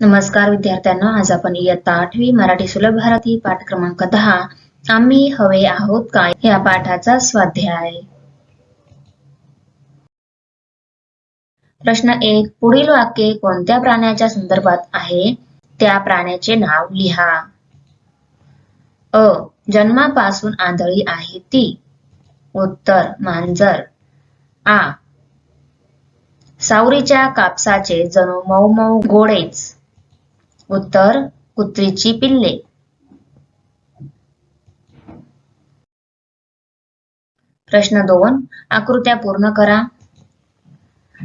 नमस्कार विद्यार्थ्यांनो आज आपण इयत्ता आठवी मराठी सुलभ भारती पाठ क्रमांक दहा आम्ही हवे आहोत काय? या पाठाचा स्वाध्याय. प्रश्न एक पुढील वाक्य कोणत्या प्राण्याच्या संदर्भात आहे? त्या प्राण्याचे नाव लिहा. अ जन्मापासून आंधळी आहे ती. उत्तर मांजर. आ सावरीच्या कापसाचे जणू मऊ मऊ गोडेच. उत्तर कुत्रीची पिल्ले. प्रश्न दोन आकृत्या पूर्ण करा.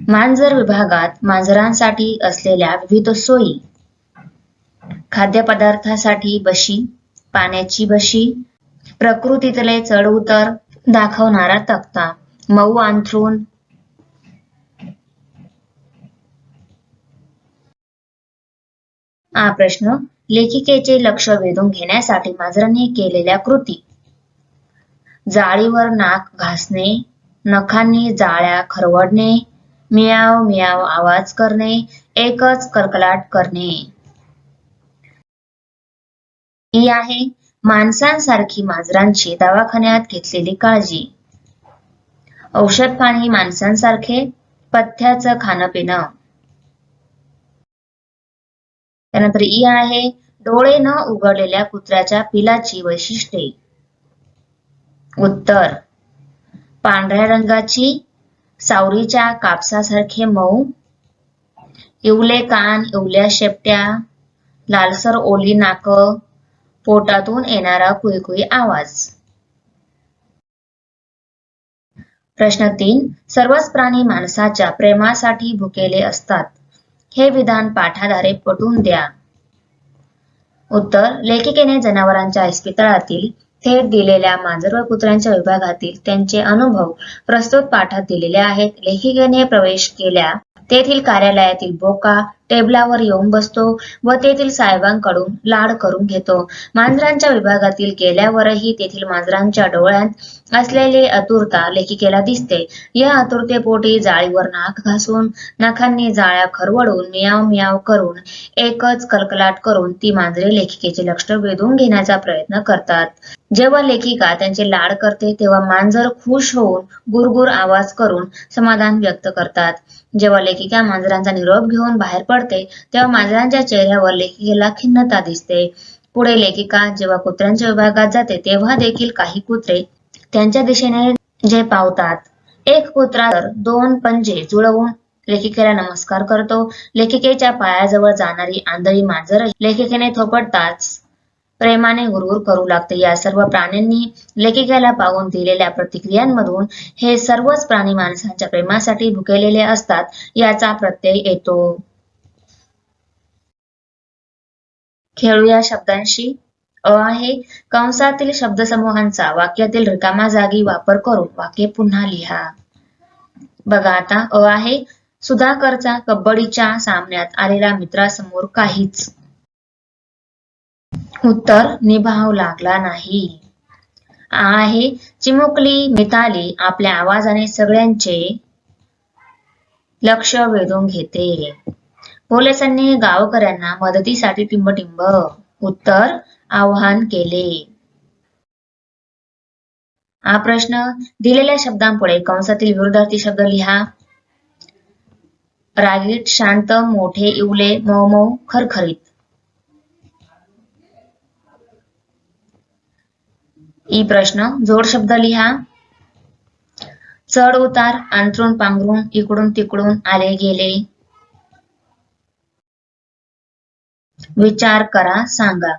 मांजर विभागात मांजरांसाठी असलेल्या विविध सोयी खाद्यपदार्थासाठी बशी पाण्याची बशी प्रकृतीतले चढ उतर दाखवणारा तक्ता मऊ अंथरूण हा प्रश्न लेखिकेचे लक्ष वेधून घेण्यासाठी मांजराने केलेल्या कृती. जाळीवर नाक घासणे नखांनी जाळ्या खरवडणे मियाव मियाव आवाज करणे एकच कलकलाट करणे. ही आहे माणसांसारखी मांजरांची दवाखान्यात घेतलेली काळजी. औषध पाणी माणसांसारखे पथ्याचं खाणं पिणं. त्यानंतर ई आहे. डोळे न उघडलेल्या कुत्र्याच्या पिलाची वैशिष्ट्ये. उत्तर. पांढऱ्या रंगाची सावरीच्या कापसासारखे मऊ. इवले कान इवल्या शेपट्या. लालसर ओली नाक. पोटातून येणारा कुईकुई आवाज. प्रश्न तीन. सर्वच प्राणी माणसाच्या प्रेमासाठी भुकेले असतात. हे विधान पाठाद्वारे पटवून द्या. उत्तर लेखिकेने जनावरांच्या इस्पितळातील थेट दिलेल्या मांजर व कुत्र्यांच्या विभागातील त्यांचे अनुभव प्रस्तुत पाठात दिलेले आहेत. लेखिकेने प्रवेश केल्या तेथील कार्यालयातील बोका टेबलावर येऊन बसतो व तेथील साहेबांकडून लाड करून घेतो. मांजरांच्या विभागातील गेल्यावरही तेथील मांजरांच्या डोळ्यात असलेली आतुरता लेखिकेला दिसते. या आतुरतेपोटी जाळीवर नाक घासून नखांनी जाळ्या खरवडून मियाव मियाव करून एकच कलकलाट करून ती मांजरे लेखिकेचे लक्ष वेधून घेण्याचा प्रयत्न करतात. जेव्हा लेखिका त्यांचे लाड करते तेव्हा मांजर खुश होऊन गुरगुर आवाज करून समाधान व्यक्त करतात. जेव्हा लेखिका मांजरांचा निरोप घेऊन बाहेर पडते तेव्हा मांजरांच्या चेहऱ्यावर लेखिकेला खिन्नता दिसते. पुढे लेखिका जेव्हा कुत्र्यांच्या विभागात जाते तेव्हा देखील काही कुत्रे त्यांच्या दिशेने जे पावतात. एक कुत्रा तर दोन पंजे जुळवून लेखिकेला नमस्कार करतो. लेखिकेच्या पायाजवळ जाणारी आंधळी मांजर लेखिकेने थोपटताच प्रेमाने गुरगुर करू लागते. या सर्व प्राण्यांनी लेखिकेला पाहून दिलेल्या प्रतिक्रियांमधून हे सर्वच प्राणी माणसांच्या प्रेमासाठी भुकेलेले असतात याचा प्रत्यय येतो. खेळूया शब्दांशी. अ आहे कंसातील शब्दसमूहांचा वाक्यातील रिकामा जागी वापर करून वाक्य पुन्हा लिहा. बघा आता अ आहे सुधाकरचा कबड्डीच्या सामन्यात आलेला मित्रासमोर काहीच उत्तर निभाव लागला नाही. आहे चिमुकली मिताली आपल्या आवाजाने सगळ्यांचे लक्ष वेधून घेते. पोलिसांनी गावकऱ्यांना मदतीसाठी टिंबटिंब उत्तर आव्हान केले. हा प्रश्न दिलेल्या शब्दांपुढे कंसातील विरुद्धार्थी शब्द लिहा. रागीट शांत मोठे इवले मऊ मऊ खरखरीत. ई प्रश्न जोड शब्द लिहा चढ उतार अंथरून पांघरून इकडून तिकडून आले गेले विचार करा सांगा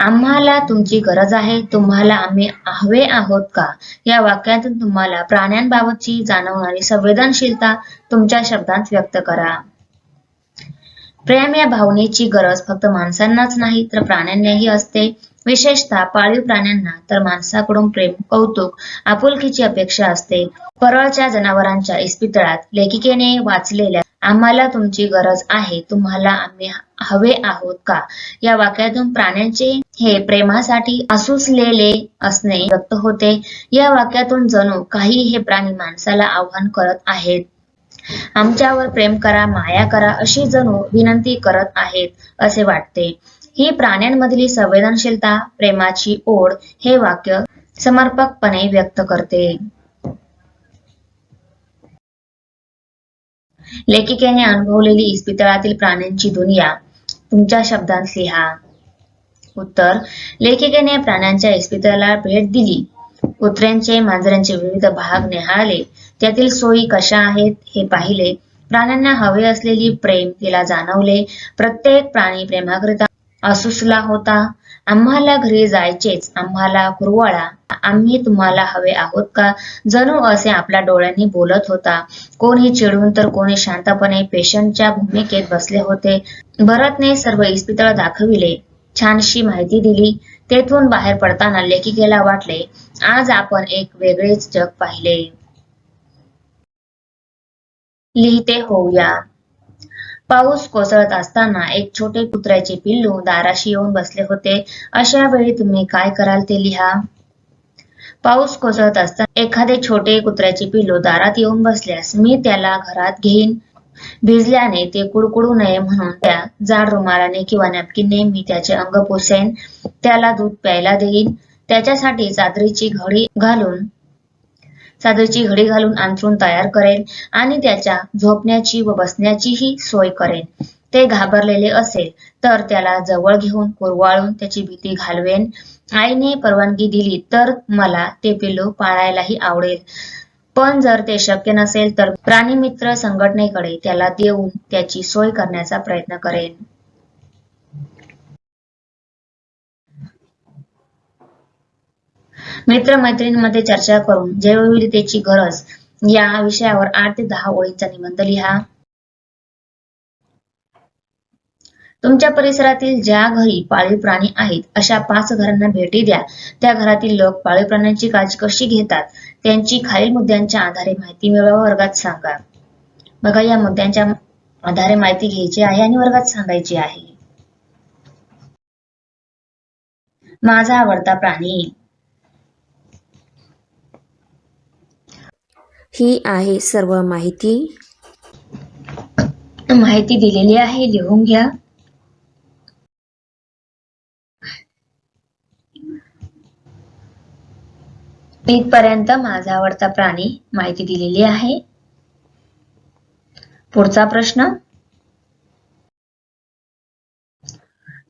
आम्हाला तुमची गरज आहे तुम्हाला आम्ही हवे आहोत का या वाक्यातून तुम्हाला प्राण्यांबाबतची जाणवणारी संवेदनशीलता तुमच्या शब्दात व्यक्त करा प्रेम या भावनेची गरज फक्त माणसांनाच नाही तर प्राण्यांनाही असते विशेषतः पाळीव प्राण्यांना तर माणसाकडून प्रेम कौतुक आपुलकीची अपेक्षा असते. परळच्या जनावरांच्या इस्पितळात लेखिकेने वाचलेल्या आम्हाला तुमची गरज आहे तुम्हाला आम्ही हवे आहोत का? या वाक्यातून प्राण्यांचे हे प्रेमासाठी असुसलेले असणे व्यक्त होते. या वाक्यातून जणू काही हे प्राणी माणसाला आव्हान करत आहेत. आमच्यावर प्रेम करा माया करा अशी जणू विनंती करत आहेत असे वाटते. ही प्राण्यांमधली संवेदनशीलता प्रेमाची ओढ हे वाक्य समर्पकपणे व्यक्त करते. लेखिकेने अनुभवलेली इस्पितळातील प्राण्यांची दुनिया तुमच्या शब्दांत लिहा. उत्तर लेखिकेने प्राण्यांच्या इस्पितळाला भेट दिली. कुत्र्यांचे मांजरांचे विविध भाग निहाळले. त्यातील सोयी कशा आहेत हे पाहिले. प्राण्यांना हवे असलेली प्रेम तिला जाणवले. प्रत्येक प्राणी प्रेमाकरिता असुसला होता. आम्हाला घरी जायचेच. आम्हाला कुरवाळा आम्ही तुम्हाला हवे आहोत का? जणू असे आपल्या डोळ्यांनी बोलत होता. कोणी चिडून तर कोणी शांतपणे पेशंटच्या भूमिकेत बसले होते. भरतने सर्व इस्पितळ दाखविले. छानशी माहिती दिली. तेथून बाहेर पडताना लेखिकेला वाटले आज आपण एक वेगळेच जग पाहिले. लिहिते होऊया. पाऊस कोसळत असताना एक छोटे कुत्र्याचे पिल्लू दाराशी येऊन बसले होते. अशा वेळी तुम्ही काय कराल ते लिहा. पाऊस कोसळत असताना एखादे छोटे कुत्र्याचे पिल्लू दारात येऊन बसल्यास मी त्याला घरात घेईन. भिजल्याने ते कुडकुडू नये म्हणून त्या जाड रुमालाने किंवा नॅपकिनने मी त्याचे अंग पुसेन. त्याला दूध प्यायला देईन. त्याच्यासाठी चादरीची घडी घालून चादरीची घडी घालून अंथरूण तयार करेन आणि त्याच्या झोपण्याची व बसण्याचीही सोय करेन. ते घाबरलेले असेल तर त्याला जवळ घेऊन कुरवाळून त्याची भीती घालवेन. आईने परवानगी दिली तर मला ते पिल्लू पाळायलाही आवडेल. पण जर ते शक्य नसेल तर प्राणीमित्र संघटनेकडे त्याला देऊन त्याची सोय करण्याचा प्रयत्न करेन. मित्र मैत्रिणींमध्ये चर्चा करून जैवविविधतेची गरज या विषयावर आठ ते दहा ओळींचा निबंध लिहा. तुमच्या परिसरातील ज्या घरी पाळीव प्राणी आहेत अशा पाच घरांना भेटी द्या. त्या घरातील लोक पाळीव प्राण्यांची काळजी कशी घेतात त्यांची खालील मुद्द्यांच्या आधारे माहिती मिळवा वर्गात सांगा. बघा या मुद्द्यांच्या आधारे माहिती घ्यायची आहे आणि वर्गात सांगायची आहे. माझा आवडता प्राणी ही आहे सर्व माहिती. माहिती दिलेली आहे लिहून घ्या. इथपर्यंत माझा आवडता प्राणी माहिती दिलेली आहे. पुढचा प्रश्न.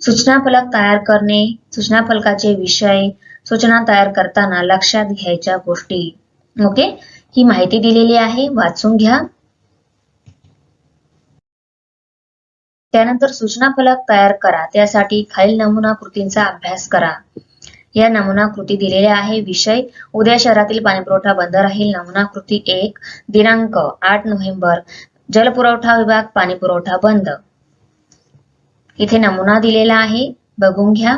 सूचना फलक तयार करणे सूचना फलकाचे विषय सूचना तयार करताना लक्षात घ्यायच्या गोष्टी. ओके? ही माहिती दिलेली आहे वाचून घ्या. त्यानंतर सूचना फलक तयार करा. त्यासाठी खालील नमुना कृतींचा अभ्यास करा. या नमुना कृती दिलेल्या आहे विषय. उद्या शहरातील पाणीपुरवठा बंद राहील. नमुना कृती एक दिनांक आठ नोव्हेंबर. जलपुरवठा विभाग पाणीपुरवठा बंद. इथे नमुना दिलेला आहे. बघून घ्या.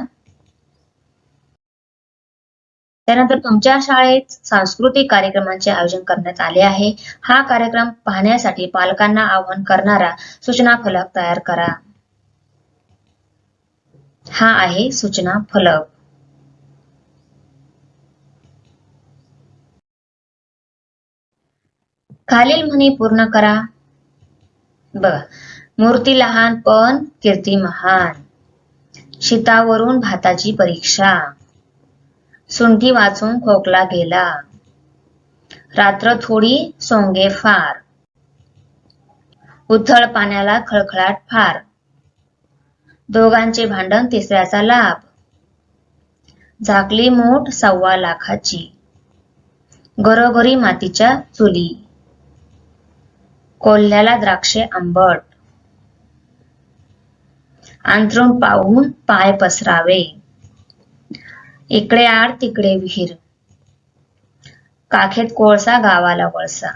त्यानंतर तुमच्या शाळेत सांस्कृतिक कार्यक्रमांचे आयोजन करण्यात आले आहे. हा कार्यक्रम पाहण्यासाठी पालकांना आवाहन करणारा सूचना फलक तयार करा. हा आहे सूचना फलक. खालील म्हणी पूर्ण करा. बघा. मूर्ती लहान पण कीर्ती महान. शीतावरून भाताची परीक्षा. सुंठी वाचून खोकला गेला. रात्र थोडी सोंगे फार. उथळ पाण्याला खळखळाट फार. दोघांचे भांडण तिसऱ्याचा लाभ. झाकली मोठ सव्वा लाखाची. घरोघरी मातीच्या चुली. कोल्ह्याला द्राक्षे आंबट. अंथरूण पाहून पाय पसरावे. इकडे आड तिकडे विहीर. काखेत कोळसा गावाला वळसा.